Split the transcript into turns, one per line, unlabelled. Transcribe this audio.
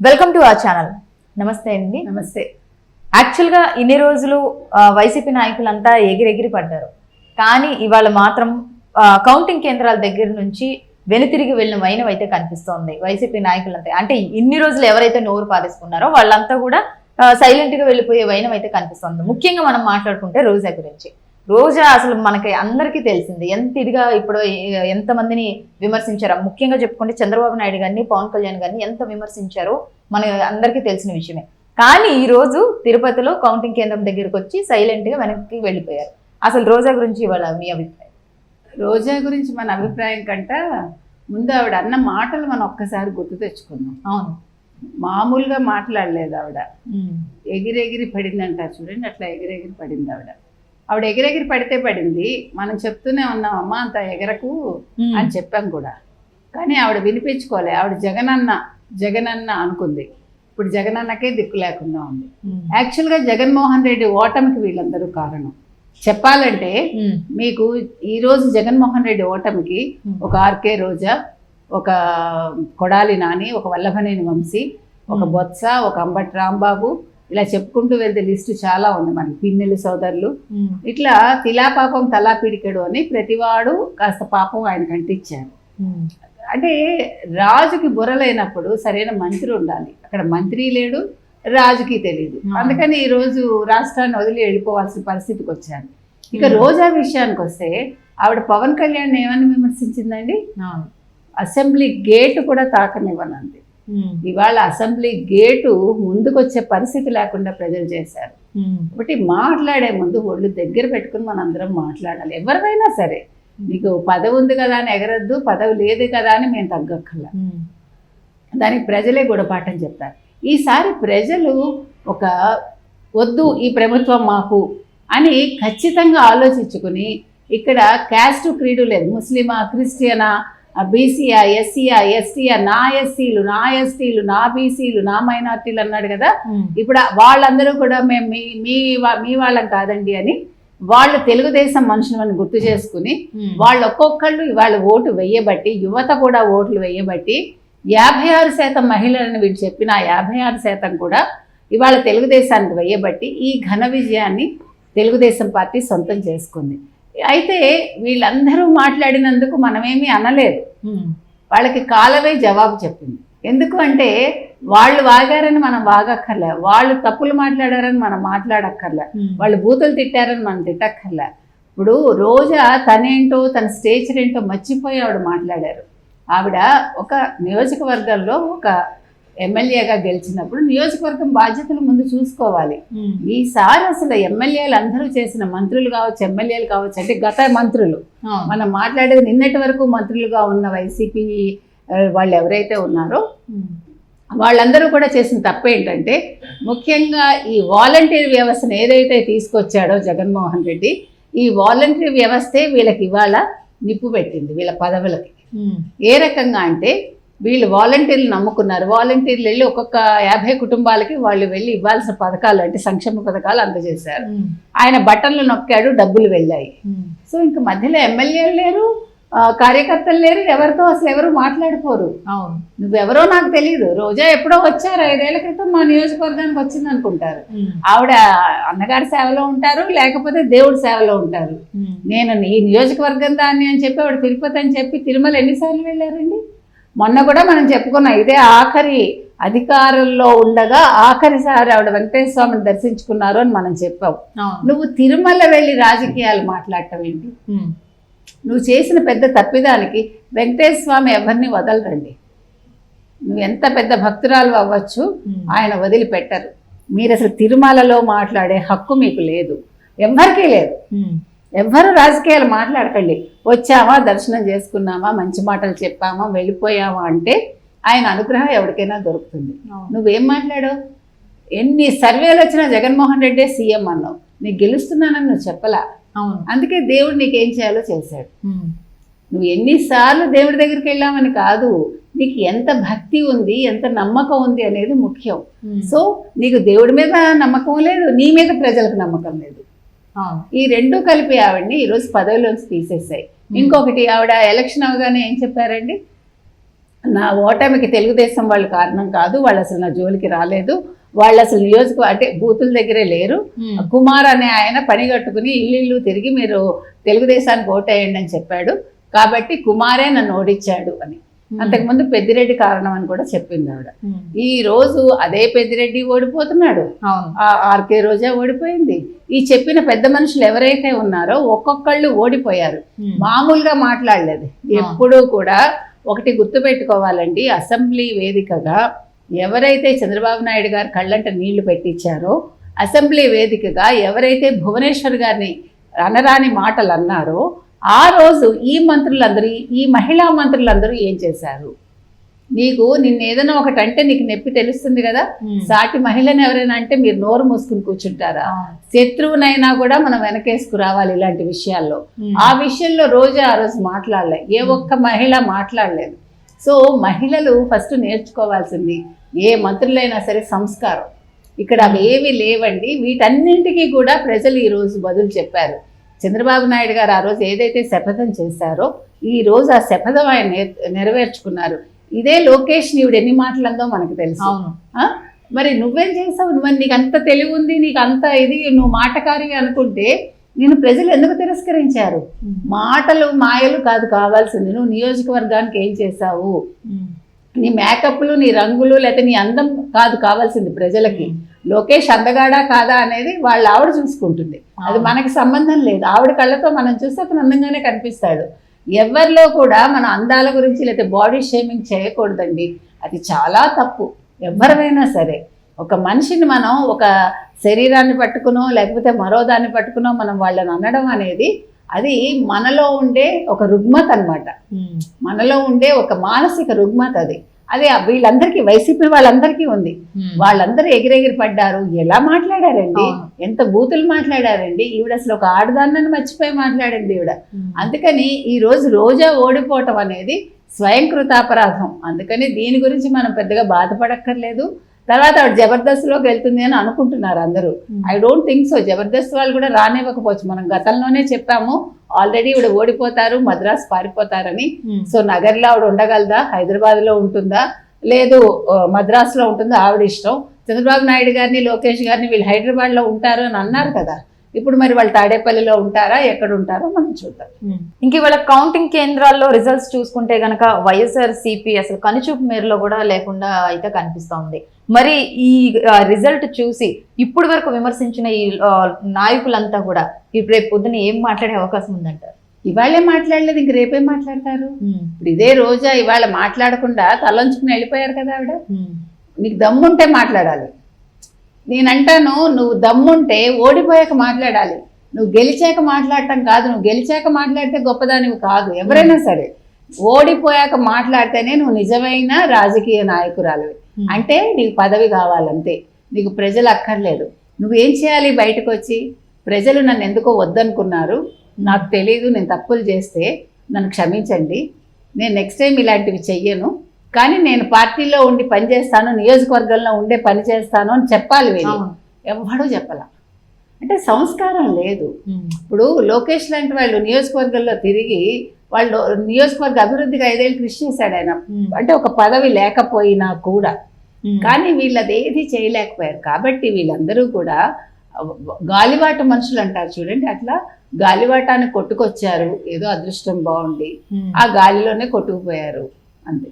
Welcome to our channel. నమస్తే అండి.
నమస్తే.
యాక్చువల్గా ఇన్ని రోజులు ఆ, వైసీపీ నాయకులంతా ఎగిరెగిరి పడ్డారు. కానీ ఇవాళ మాత్రం ఆ, కౌంటింగ్ కేంద్రాల దగ్గర నుంచి వెనుతిరిగి వెళ్ళిన వైనం అయితే కనిపిస్తోంది వైసీపీ నాయకులంతా. అంటే ఇన్ని రోజులు ఎవరైతే నోరు పారేసుకున్నారో వాళ్ళంతా కూడా సైలెంట్గా వెళ్ళిపోయే వైనం అయితే కనిపిస్తోంది. ముఖ్యంగా మనం మాట్లాడుకుంటే రోజా గురించి. రోజా అసలు మనకి అందరికీ తెలిసింది. ఎంత ఇదిగా ఇప్పుడు ఎంతమందిని విమర్శించారో? ముఖ్యంగా చెప్పుకుంటే చంద్రబాబు నాయుడు గారిని పవన్ కళ్యాణ్ గారిని ఎంత విమర్శించారో మన అందరికీ తెలిసిన విషయమే. కానీ ఈ రోజు తిరుపతిలో కౌంటింగ్ కేంద్రం దగ్గరికి వచ్చి సైలెంట్గా వెనక్కి వెళ్ళిపోయారు. అసలు రోజా గురించి ఇవాళ మీ అభిప్రాయం?
రోజా గురించి మన అభిప్రాయం కంట ముందు ఆవిడ అన్న మాటలు మనం ఒక్కసారి గుర్తు తెచ్చుకుందాం.
అవును.
మామూలుగా మాట్లాడలేదు ఆవిడ. ఎగిరెగిరి పడింది అంటారు చూడండి అట్లా ఎగిరెగిరి పడింది ఆవిడ. ఆవిడ ఎగిరెగిరి పడితే పడింది మనం చెప్తూనే ఉన్నాం అమ్మ అంత ఎగరకు. అని చెప్పాం కూడా కానీ ఆవిడ వినిపించుకోలే ఆవిడ జగనన్న జగనన్న అనుకుంది ఇప్పుడు జగనన్నకే దిక్కు లేకుండా ఉంది. యాక్చువల్గా జగన్మోహన్ రెడ్డి ఓటమికి వీళ్ళందరూ కారణం చెప్పాలంటే. మీకు ఈరోజు జగన్మోహన్ రెడ్డి ఓటమికి. ఒక ఆర్కే రోజా ఒక కొడాలి నాని ఒక వల్లభనేని వంశీ ఒక. బొత్స ఒక అంబటి రాంబాబు ఇలా చెప్పుకుంటూ వెళ్తే లిస్టు చాలా ఉంది మనకి పిన్నెలు సోదరులు. ఇట్లా తిలా పాపం తలా పిడికెడు అని ప్రతివాడు కాస్త పాపం ఆయన కంటించారు
ఉమ్.
అంటే రాజుకి బుర్రలేనప్పుడు సరైన మంత్రి ఉండాలి అక్కడ మంత్రి లేడు రాజుకి తెలియదు. అందుకని ఈ రోజు రాష్ట్రాన్ని వదిలి వెళ్ళిపోవాల్సిన పరిస్థితికి వచ్చారు ఇక. రోజా విషయానికి వస్తే ఆవిడ పవన్ కళ్యాణ్ ఏమని విమర్శించిందండి అసెంబ్లీ గేటు కూడా తాకనివ్వనంది. ఇవాళ అసెంబ్లీ గేటు ముందుకొచ్చే పరిస్థితి లేకుండా ప్రజలు చేశారు.
ఉమ్.
కాబట్టి మాట్లాడే ముందు ఒళ్ళు దగ్గర పెట్టుకుని మనందరం మాట్లాడాలి. ఎవరివైనా సరే నీకు పదవి ఉంది కదా అని ఎగరద్దు పదవి లేదు కదా అని మేము తగ్గక్కర్లా.
ఉమ్.
దానికి ప్రజలే గుణపాఠం చెప్తారు. ఈసారి ప్రజలు ఒక వద్దు ఈ ప్రభుత్వం మాకు అని ఖచ్చితంగా ఆలోచించుకుని ఇక్కడ క్యాస్ట్ క్రీడు లేదు. ముస్లిమా క్రిస్టియనా బీసీయా ఎస్సీయా ఎస్టీయా నా ఎస్సీలు నా ఎస్టీలు నా బీసీలు నా మైనార్టీలు అన్నాడు కదా. ఇప్పుడు వాళ్ళందరూ కూడా మేము మీ మీ వాళ్ళం కాదండి అని వాళ్ళు తెలుగుదేశం మనుషులను గుర్తు చేసుకుని. వాళ్ళు ఒక్కొక్కళ్ళు ఇవాళ ఓటు వెయ్యబట్టి యువత కూడా ఓట్లు వెయ్యబట్టి యాభై ఆరు శాతం మహిళలను వీళ్ళు చెప్పిన ఆ యాభై ఆరు శాతం కూడా ఇవాళ తెలుగుదేశానికి వెయ్యబట్టి ఈ ఘన విజయాన్ని తెలుగుదేశం పార్టీ సొంతం చేసుకుంది అయితే వీళ్ళందరూ మాట్లాడినందుకు మనమేమీ అనలేదు. వాళ్ళకి కాలమే జవాబు చెప్పింది. ఎందుకు అంటే వాళ్ళు వాగారని మనం వాగక్కర్లే. వాళ్ళు తప్పులు మాట్లాడారని మనం మాట్లాడక్కర్లే. వాళ్ళు బూతులు తిట్టారని మనం తిట్టక్కర్లే. ఇప్పుడు రోజా తనేంటో తన స్టేచర్ ఏంటో మర్చిపోయి ఆవిడ మాట్లాడారు. ఆవిడ ఒక నియోజకవర్గంలో ఒక ఎమ్మెల్యేగా గెలిచినప్పుడు నియోజకవర్గం బాధ్యతలు ముందు చూసుకోవాలి. ఈసారి అసలు ఎమ్మెల్యేలు అందరూ చేసిన మంత్రులు కావచ్చు ఎమ్మెల్యేలు కావచ్చు అంటే గత మంత్రులు. మనం మాట్లాడేది నిన్నటి వరకు మంత్రులుగా ఉన్న వైసీపీ వాళ్ళు ఎవరైతే ఉన్నారో. వాళ్ళందరూ కూడా చేసిన తప్పు ఏంటంటే ముఖ్యంగా ఈ వాలంటీర్ వ్యవస్థను ఏదైతే తీసుకొచ్చాడో జగన్మోహన్ రెడ్డి ఈ వాలంటీర్ వ్యవస్థే వీళ్ళకి ఇవాళ నిప్పు పెట్టింది వీళ్ళ పదవులకి. ఏ రకంగా అంటే వీళ్ళు వాలంటీర్లు నమ్ముకున్నారు. వాలంటీర్లు వెళ్ళి ఒక్కొక్క యాభై కుటుంబాలకి వాళ్ళు వెళ్ళి ఇవ్వాల్సిన పథకాలు అంటే సంక్షేమ పథకాలు అందజేశారు. ఆయన బటన్లు నొక్కాడు డబ్బులు వెళ్ళాయి. సో ఇంక మధ్యలో ఎమ్మెల్యేలు లేరు కార్యకర్తలు లేరు ఎవరితో అసలు ఎవరు మాట్లాడుకోరు.
అవును.
నువ్వెవరో నాకు తెలియదు రోజా ఎప్పుడో వచ్చారు ఐదేళ్ళ క్రితం మా నియోజకవర్గానికి వచ్చింది అనుకుంటారు. ఆవిడ అన్నగారి సేవలో ఉంటారు లేకపోతే దేవుడి సేవలో ఉంటారు. నేను ఈ నియోజకవర్గం దాన్ని అని చెప్పి ఆవిడ తిరుపతి అని చెప్పి తిరుమల ఎన్నిసార్లు వెళ్ళారండి? మొన్న కూడా మనం చెప్పుకున్నాం ఇదే ఆఖరి అధికారంలో ఉండగా ఆఖరిసారి ఆవిడ వెంకటేశ్వర స్వామిని దర్శించుకున్నారు అని మనం చెప్పాం.
అవును.
నువ్వు తిరుమల వెళ్ళి రాజకీయాలు మాట్లాడటం ఏంటి. నువ్వు చేసిన పెద్ద తప్పిదానికి వెంకటేశ్వర స్వామి ఎవరిని వదలరండి? నువ్వు ఎంత పెద్ద భక్తురాలు అవ్వచ్చు. ఆయన వదిలిపెట్టరు. మీరు అసలు తిరుమలలో మాట్లాడే హక్కు మీకు లేదు. ఎవ్వరికీ లేదు. ఎవ్వరు రాజకీయాలు మాట్లాడకండి. వచ్చామా దర్శనం చేసుకున్నామా మంచి మాటలు చెప్పామా వెళ్ళిపోయామా అంటే ఆయన అనుగ్రహం ఎవరికైనా దొరుకుతుంది. నువ్వేం మాట్లాడావు? ఎన్ని సర్వేలు వచ్చినా జగన్మోహన్ రెడ్డే సీఎం అన్నావు. నీకు గెలుస్తున్నానని నువ్వు చెప్పలా?
అవును.
అందుకే దేవుడు నీకేం చేయాలో చేశాడు. నువ్వు ఎన్నిసార్లు దేవుడి దగ్గరికి వెళ్ళామని కాదు. నీకు ఎంత భక్తి ఉంది ఎంత నమ్మకం ఉంది అనేది ముఖ్యం. సో నీకు దేవుడి మీద నమ్మకం లేదు నీ మీద ప్రజలకు నమ్మకం లేదు. ఈ రెండు కలిపి ఆవిడ్ని ఈరోజు పదవిలోంచి తీసేసాయి ఇంకొకటి ఆవిడ ఎలక్షన్ అవగానే ఏం చెప్పారండి? నా ఓటమికి తెలుగుదేశం వాళ్ళు కారణం కాదు వాళ్ళు అసలు నా జోలికి రాలేదు వాళ్ళు అసలు నియోజక అంటే బూతుల దగ్గరే లేరు. కుమార్ అనే ఆయన పని కట్టుకుని ఇల్లు ఇల్లు తిరిగి మీరు తెలుగుదేశానికి ఓటేయండి అని చెప్పాడు. కాబట్టి కుమారే నన్ను ఓడించాడు అని. అంతకుముందు పెద్దిరెడ్డి కారణం అని కూడా చెప్పింది ఆవిడ.
ఉమ్.
ఈ రోజు అదే పెద్దిరెడ్డి ఓడిపోతున్నాడు. ఆర్కే రోజా ఓడిపోయింది. ఈ చెప్పిన పెద్ద మనుషులు ఎవరైతే ఉన్నారో ఒక్కొక్కళ్ళు ఓడిపోయారు.
ఉమ్.
మామూలుగా మాట్లాడలేదు. ఎప్పుడూ కూడా ఒకటి గుర్తుపెట్టుకోవాలండి అసెంబ్లీ వేదికగా ఎవరైతే చంద్రబాబు నాయుడు గారు కళ్ళంట నీళ్ళు పెట్టించారో అసెంబ్లీ వేదికగా ఎవరైతే భువనేశ్వర్ గారిని అనరాని మాటలు అన్నారో ఆ రోజు ఈ మంత్రులందరూ ఈ మహిళా మంత్రులందరూ ఏం చేశారు? నీకు నిన్న ఏదైనా ఒకటి అంటే నీకు నొప్పి తెలుస్తుంది కదా. సాటి మహిళను ఎవరైనా అంటే మీరు నోరు మూసుకుని కూర్చుంటారా. శత్రువునైనా కూడా మనం వెనకేసుకు రావాలి ఇలాంటి విషయాల్లో. ఆ విషయంలో రోజా ఆ రోజు మాట్లాడలే. ఏ ఒక్క మహిళ మాట్లాడలేదు. సో మహిళలు ఫస్ట్ నేర్చుకోవాల్సింది ఏ మంత్రులైనా సరే సంస్కారం. ఇక్కడ అవి ఏవి లేవండి. వీటన్నింటికీ కూడా ప్రజలు ఈ రోజు బదులు చెప్పారు. చంద్రబాబు నాయుడు గారు ఆ రోజు ఏదైతే శపథం చేశారో ఈ రోజు ఆ శపథం ఆయన నెర- నెరవేర్చుకున్నారు. ఇదే లోకేష్ నీవుడు ఎన్ని మాటలందో మనకు తెలుసు.
అవును?
మరి నువ్వేం చేసావు నువ్వు నీకు అంత తెలివి ఉంది నీకు అంత ఇది నువ్వు మాటకారి అనుకుంటే నేను ప్రజలు ఎందుకు తిరస్కరించారు. మాటలు మాయలు కాదు కావాల్సింది. నువ్వు నియోజకవర్గానికి ఏం చేసావు. నీ మేకప్లు నీ రంగులు లేకపోతే నీ అందం కాదు కావాల్సింది ప్రజలకి. లోకేష్ అందగాడా కాదా అనేది వాళ్ళ ఆవిడ చూసుకుంటుంది. అది. మనకి సంబంధం లేదు. ఆవిడ కళ్ళతో మనం చూస్తే అతను అందంగానే కనిపిస్తాడు. ఎవరిలో కూడా మన అందాల గురించి లేకపోతే బాడీ షేమింగ్ చేయకూడదండి. అది చాలా తప్పు. ఎవరైనా సరే. ఒక మనిషిని మనం ఒక శరీరాన్ని పట్టుకునో లేకపోతే మరో దాన్ని పట్టుకునో మనం వాళ్ళని అనడం అనేది అది మనలో ఉండే ఒక రుగ్మత అన్నమాట
ఉమ్.
మనలో ఉండే ఒక మానసిక రుగ్మత అది అది వీళ్ళందరికీ వైసీపీ వాళ్ళందరికీ ఉంది. వాళ్ళందరూ ఎగిరెగిరి పడ్డారు. ఎలా మాట్లాడారండి. ఎంత బూతులు మాట్లాడారండి? ఈవిడ అసలు ఒక ఆడదాన్నని మర్చిపోయి మాట్లాడింది ఈవిడ. అందుకని ఈ రోజు రోజా ఓడిపోవటం అనేది స్వయంకృతాపరాధం. అందుకని దీని గురించి మనం పెద్దగా బాధపడక్కర్లేదు. తర్వాత ఆవిడ జబర్దస్త్లోకి వెళ్తుంది అని అనుకుంటున్నారు అందరూ. I don't think so Jabardasth వాళ్ళు కూడా రానివ్వకపోవచ్చు. మనం గతంలోనే చెప్పాము. ఆల్రెడీ ఇవిడ ఓడిపోతారు మద్రాస్ పారిపోతారని.
ఉమ్.
సో నగర్లో ఆవిడ ఉండగలదా? హైదరాబాద్లో ఉంటుందా? లేదు ఆ, మద్రాసులో ఉంటుందా? ఆవిడ ఇష్టం. చంద్రబాబు నాయుడు గారిని లోకేష్ గారిని వీళ్ళు హైదరాబాద్లో ఉంటారు అని అన్నారు కదా. ఇప్పుడు మరి వాళ్ళు తాడేపల్లిలో ఉంటారా? ఎక్కడ ఉంటారో మనం చూద్దాం.
ఉమ్. ఇంక ఇవాళ కౌంటింగ్ కేంద్రాల్లో రిజల్ట్స్ చూసుకుంటే గనక వైఎస్ఆర్ సిపి అసలు కనుచూపు మేరలో కూడా లేకుండా అయితే కనిపిస్తోంది మరి ఈ రిజల్ట్ చూసి ఇప్పుడు వరకు విమర్శించిన ఈ నాయకులంతా కూడా ఇప్పుడు రేపు పొద్దున ఏం మాట్లాడే అవకాశం ఉందంటారు
ఇవాళే మాట్లాడలేదు ఇంక రేపే మాట్లాడతారు. ఇప్పుడు ఇదే రోజా ఇవాళ మాట్లాడకుండా తలంచుకుని వెళ్ళిపోయారు కదా ఆవిడ. నీకు దమ్ముంటే మాట్లాడాలి. నేనంటాను నువ్వు దమ్ముంటే ఓడిపోయాక మాట్లాడాలి. నువ్వు గెలిచాక మాట్లాడటం కాదు నువ్వు గెలిచాక మాట్లాడితే గొప్పదానివి కాదు. ఎవరైనా సరే ఓడిపోయాక మాట్లాడితేనే నువ్వు నిజమైన రాజకీయ నాయకురాలివి. అంటే నీకు పదవి కావాలంతే. నీకు ప్రజలు అక్కర్లేదు. నువ్వేం చేయాలి బయటకు వచ్చి ప్రజలు నన్ను ఎందుకో వద్దనుకున్నారు. నాకు తెలియదు నేను తప్పులు చేస్తే నన్ను క్షమించండి. నేను నెక్స్ట్ టైం ఇలాంటివి చెయ్యను. కానీ నేను పార్టీలో ఉండి పని చేస్తాను నియోజకవర్గంలో ఉండే పని చేస్తాను అని చెప్పాలి వీళ్ళు. ఎవ్వడూ చెప్పాల. అంటే సంస్కారం లేదు.
ఉమ్.
ఇప్పుడు లోకేష్ లాంటి వాళ్ళు నియోజకవర్గంలో తిరిగి వాళ్ళు నియోజకవర్గ అభివృద్ధికి ఐదేళ్ళు కృషి చేశాడు ఆయన.
ఉమ్.
అంటే ఒక పదవి లేకపోయినా కూడా. కానీ వీళ్ళది ఏది చేయలేకపోయారు. కాబట్టి వీళ్ళందరూ కూడా గాలివాట మనుషులు అంటారు చూడండి అట్లా గాలివాటాన్ని కొట్టుకొచ్చారు. ఏదో అదృష్టం బాగుండి.
ఉమ్.
ఆ గాలిలోనే కొట్టుకుపోయారు. అంతే.